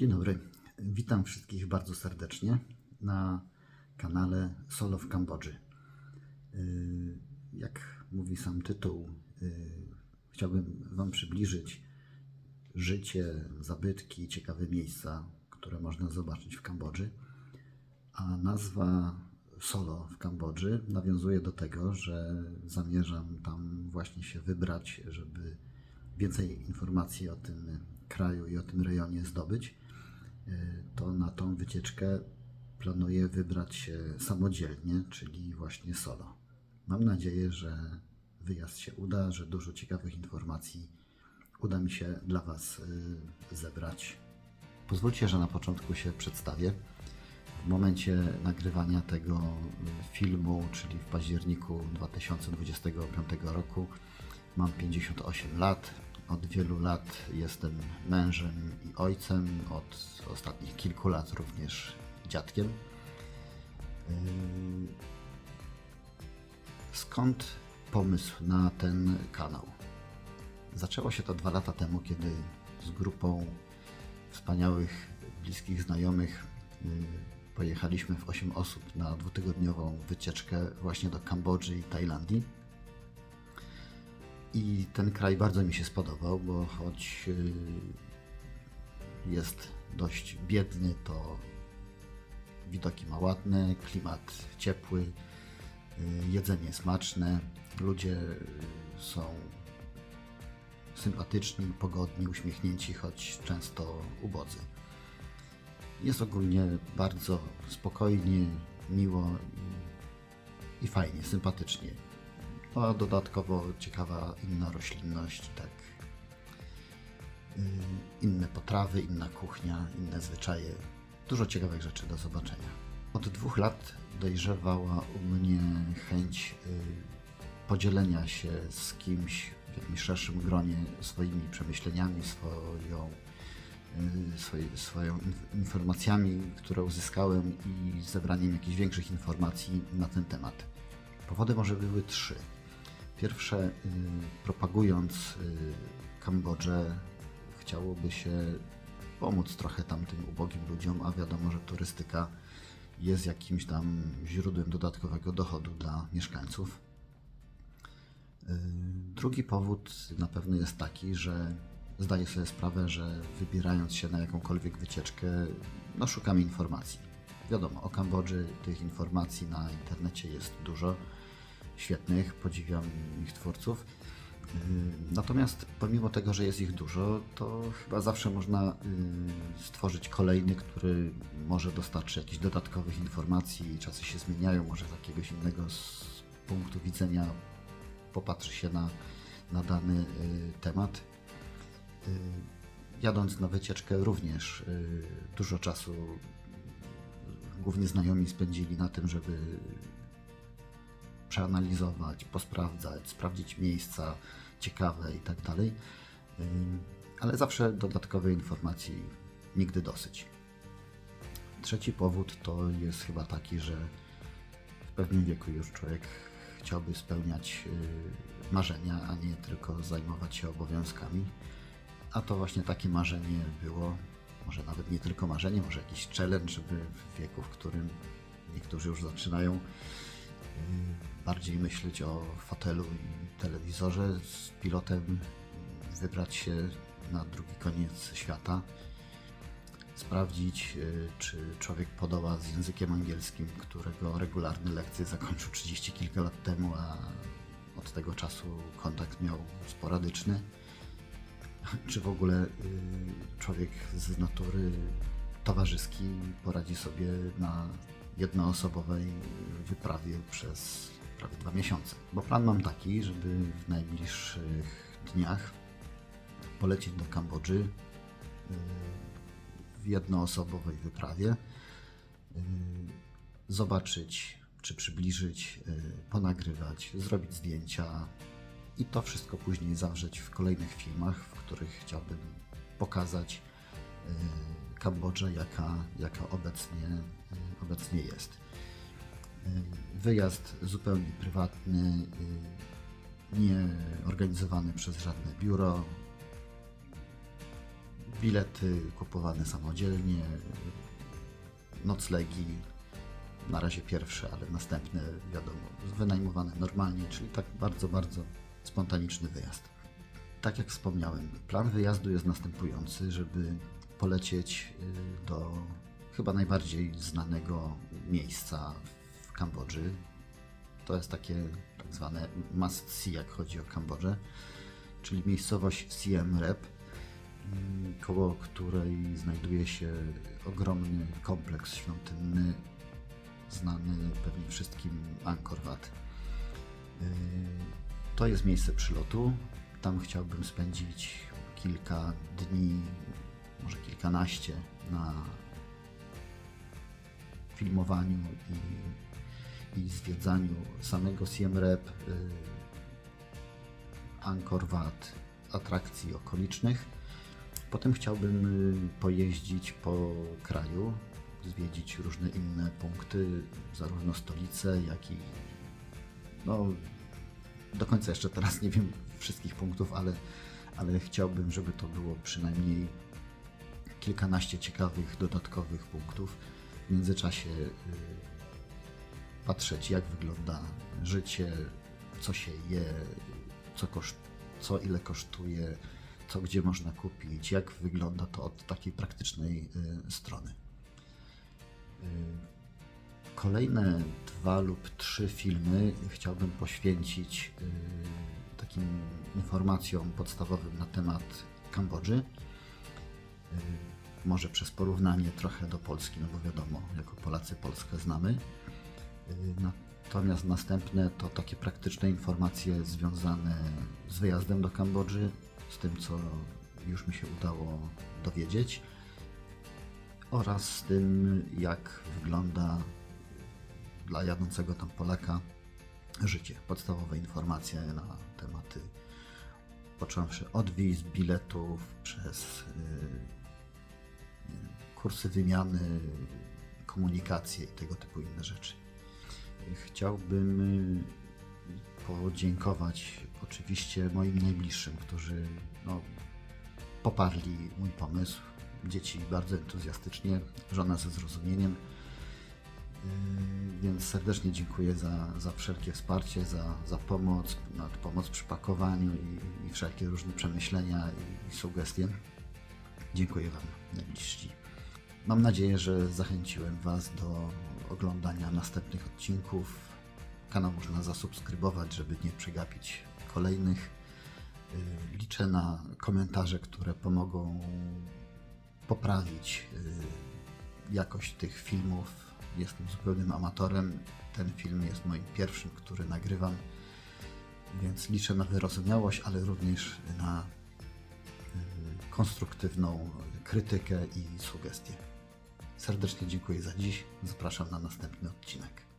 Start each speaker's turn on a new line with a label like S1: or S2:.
S1: Dzień dobry. Witam wszystkich bardzo serdecznie na kanale Solo w Kambodży. Yy, Jak mówi sam tytuł, yy, chciałbym Wam przybliżyć życie, zabytki, ciekawe miejsca, które można zobaczyć w Kambodży. A nazwa Solo w Kambodży nawiązuje do tego, że zamierzam tam właśnie się wybrać, żeby więcej informacji o tym kraju i o tym rejonie zdobyć. Y, To na tą wycieczkę planuję wybrać się samodzielnie, czyli właśnie solo. Mam nadzieję, że wyjazd się uda, że dużo ciekawych informacji uda mi się dla Was y, zebrać. Pozwólcie, że na początku się przedstawię. W momencie nagrywania tego y, filmu, czyli w październiku 2025 roku, mam 58 lat. Od wielu lat jestem mężem i ojcem, od ostatnich kilku lat również dziadkiem. Skąd pomysł na ten kanał? Zaczęło się to dwa lata temu, kiedy z grupą wspaniałych, bliskich znajomych pojechaliśmy w 8 osób na dwutygodniową wycieczkę właśnie do Kambodży i Tajlandii. I ten kraj bardzo mi się spodobał, bo choć yy, jest dość biedny, to widoki ma ładne, klimat ciepły, yy, jedzenie smaczne, ludzie yy, są sympatyczni, pogodni, uśmiechnięci, choć często ubodzy. Jest ogólnie bardzo spokojnie, miło i fajnie, sympatycznie. A dodatkowo ciekawa inna roślinność, tak. Yy, Inne potrawy, inna kuchnia, inne zwyczaje. Dużo ciekawych rzeczy do zobaczenia. Od dwóch lat dojrzewała u mnie chęć yy, podzielenia się z kimś w jakimś szerszym gronie swoimi przemyśleniami, swoją, yy, swoje, swoją inf- informacjami, które uzyskałem i zebraniem jakichś większych informacji na ten temat. Powody może były trzy. Pierwsze, y, propagując y, Kambodżę, chciałoby się pomóc trochę tamtym ubogim ludziom, a wiadomo, że turystyka jest jakimś tam źródłem dodatkowego dochodu dla mieszkańców. Y, Drugi powód na pewno jest taki, że zdaję sobie sprawę, że wybierając się na jakąkolwiek wycieczkę, no szukamy informacji. Wiadomo, o Kambodży tych informacji na internecie jest dużo świetnych, podziwiam ich twórców. Yy, Natomiast pomimo tego, że jest ich dużo, to chyba zawsze można yy, stworzyć kolejny, który może dostarczy jakichś dodatkowych informacji. Czasy się zmieniają, może z jakiegoś innego z punktu widzenia popatrzy się na, na dany yy, temat. Jadąc na wycieczkę również dużo czasu głównie znajomi spędzili na tym, żeby przeanalizować, posprawdzać, sprawdzić miejsca ciekawe i tak dalej. Ale zawsze dodatkowej informacji nigdy dosyć. Trzeci powód to jest chyba taki, że w pewnym wieku już człowiek chciałby spełniać y, marzenia, a nie tylko zajmować się obowiązkami. A to właśnie takie marzenie było, może nawet nie tylko marzenie, może jakiś challenge, w wieku, w którym niektórzy już zaczynają bardziej myśleć o fotelu i telewizorze z pilotem, wybrać się na drugi koniec świata, sprawdzić, y, czy człowiek podoła z językiem angielskim, którego regularne lekcje zakończył 30 kilka lat temu, a od tego czasu kontakt miał sporadyczny. Czy w ogóle y, człowiek z natury towarzyski poradzi sobie na jednoosobowej wyprawie przez prawie dwa miesiące. Bo plan mam taki, żeby w najbliższych dniach polecieć do Kambodży y, w jednoosobowej wyprawie, y, zobaczyć czy przybliżyć, y, ponagrywać, zrobić zdjęcia i to wszystko później zawrzeć w kolejnych filmach, w których chciałbym pokazać Kambodżę, jaka, jaka obecnie, obecnie jest. Y, Wyjazd zupełnie prywatny, y, nie organizowany przez żadne biuro. Bilety kupowane samodzielnie, noclegi, na razie pierwsze, ale następne, wiadomo, wynajmowane normalnie, czyli tak bardzo, bardzo spontaniczny wyjazd. Tak jak wspomniałem, plan wyjazdu jest następujący, żeby polecieć y, do chyba najbardziej znanego miejsca w Kambodży. To jest takie tak zwane must see, jak chodzi o Kambodżę, czyli miejscowość Siem Reap, mm, koło której znajduje się ogromny kompleks świątynny, znany pewnie wszystkim Angkor Wat. Yy, To jest miejsce przylotu. Tam chciałbym spędzić kilka dni, może kilkanaście na filmowaniu i, i zwiedzaniu samego Siem yy, Angkor Wat, atrakcji okolicznych. Potem chciałbym y, pojeździć po kraju, zwiedzić różne inne punkty, zarówno stolice, jak i no, do końca jeszcze teraz nie wiem wszystkich punktów, ale, ale chciałbym, żeby to było przynajmniej kilkanaście ciekawych, dodatkowych punktów. W międzyczasie y, patrzeć, jak wygląda życie, co się je, co, koszt, co ile kosztuje, co gdzie można kupić, jak wygląda to od takiej praktycznej y, strony. Y, Kolejne dwa lub trzy filmy chciałbym poświęcić takim informacjom podstawowym na temat Kambodży. Y, Może przez porównanie trochę do Polski, no bo wiadomo, jako Polacy Polskę znamy. Y, Natomiast następne to takie praktyczne informacje związane z wyjazdem do Kambodży, z tym co już mi się udało dowiedzieć oraz z tym, jak wygląda dla jadącego tam Polaka życie. Podstawowe informacje na tematy, począwszy od wiz, biletów, przez wiem, kursy wymiany, komunikację i tego typu inne rzeczy. Chciałbym y, podziękować oczywiście moim najbliższym, którzy no, poparli mój pomysł. Dzieci bardzo entuzjastycznie, żona ze zrozumieniem. Yy, Więc serdecznie dziękuję za, za wszelkie wsparcie, za, za pomoc, nad pomoc przy pakowaniu i, i wszelkie różne przemyślenia i, i sugestie. Dziękuję Wam najbliżsi. Mam nadzieję, że zachęciłem Was do oglądania następnych odcinków. Kanał można zasubskrybować, żeby nie przegapić kolejnych. Yy, Liczę na komentarze, które pomogą poprawić yy, jakość tych filmów. Jestem zupełnym amatorem. Ten film jest moim pierwszym, który nagrywam, więc liczę na wyrozumiałość, ale również na yy, konstruktywną krytykę i sugestie. Serdecznie dziękuję za dziś. Zapraszam na następny odcinek.